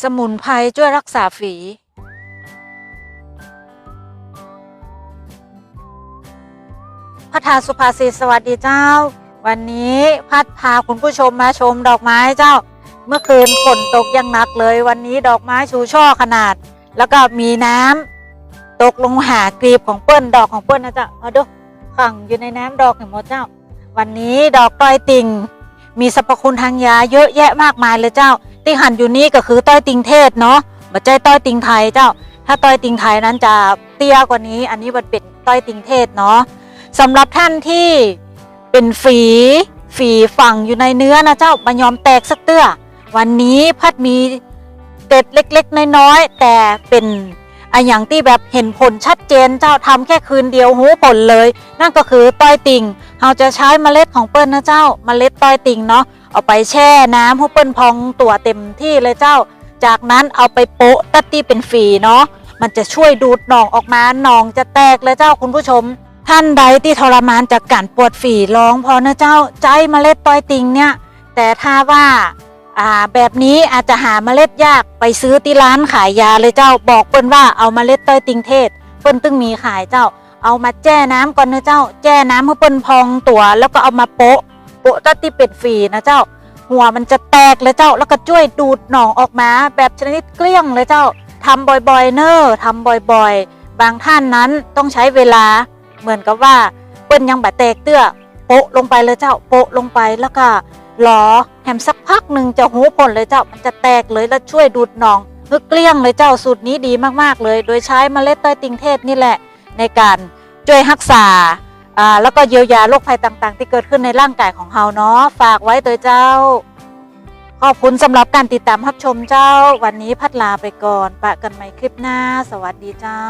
สมุนไพรช่วยรักษาฝี พัฒาสุภาษิตสวัสดีเจ้า วันนี้พัดพาคุณผู้ชมมาชมดอกไม้เจ้า เมื่อคืนฝนตกอยังหนักเลย วันนี้ดอกไม้ชูช่อขนาด แล้วก็มีน้ำตกลงหากลีบของเปิ้ลดอกของเปิ้ลนะเจ้าเอาดูขังอยู่ในน้ำดอกเห็นหมดเจ้า วันนี้ดอกต้อยติ่งมีสรรพคุณทางยาเยอะแยะมากมายเลยเจ้า ที่หั่นอยู่นี้ก็คือต้อยติงเทศเนาะบัจใจต้อยติงไทยเจ้า ถ้าต้อยติงไทยนั้นจะเตี้ยกว่านี้ อันนี้มันเป็นต้อยติงเทศเนาะสำหรับท่านที่เป็นฝีฝีฝังอยู่ในเนื้อนะเจ้ามายอมแตกสักเตื้อ วันนี้พัดมีเด็ดเล็กๆน้อยๆแต่เป็น อันอย่างที่แบบเห็นผลชัดเจนเจ้าทำแค่คืนเดียวหูผลเลย นั่นก็คือต้อยติ่งเราจะใช้เมล็ดของเปิ้ลนะเจ้าเมล็ดต้อยติ่งเนาะเอาไปแช่น้ำให้เปิ้ลพองตัวเต็มที่เลยเจ้า จากนั้นเอาไปโปะตัดตี้เป็นฝีเนาะมันจะช่วยดูดหนองออกมาหนองจะแตกเลยเจ้าคุณผู้ชม ท่านใดที่ทรมานจากการปวดฝีร้องพอนะเจ้า ใจเมล็ดต้อยติงเนี่ยแต่ถ้าว่า อ่าแบบนี้อาจจะหาเมล็ดยากไปซื้อที่ร้านขายยาเลยเจ้าบอกเปิ้ลว่าเอาเมล็ดต้ยติงเทศ เปิ้ลตึงมีขายเจ้า เอามาแจ้น้ำก่อนนะเจ้า แจ้น้ำให้เปิ้ลพองตัว แล้วก็เอามาโปะโปะตัดที่เป็ดฝีนะเจ้า หัวมันจะแตกเลยเจ้า แล้วก็ช่วยดูดหนองออกมา แบบชนิดเกลี้ยงเลยเจ้าทำบ่อยๆ เนอ้อทำบ่อยๆ บางท่านนั้นต้องใช้เวลาเหมือนกับว่าเปิ้นยังบาแตกเตื้อโปะลงไปเลยเจ้าโปะลงไปแล้วก็หลอ แฮมสักพักหนึ่งจะหูผลเลยเจ้ามันจะแตกเลยแล้วช่วยดูดหนองฮึกเกลี้ยงเลยเจ้าสูตรนี้ดีมากๆเลย โดยใช้เมล็ดเต้ยติงเทศนี่แหละ ในการช่วยรักษาอ่าแล้วก็เยียวยาโรคภัยต่างๆ ที่เกิดขึ้นในร่างกายของเราเนาะฝากไว้ตัวเจ้า ขอบคุณสำหรับการติดตามรับชมเจ้า วันนี้พัดลาไปก่อนปะกันใหม่คลิปหน้า สวัสดีเจ้า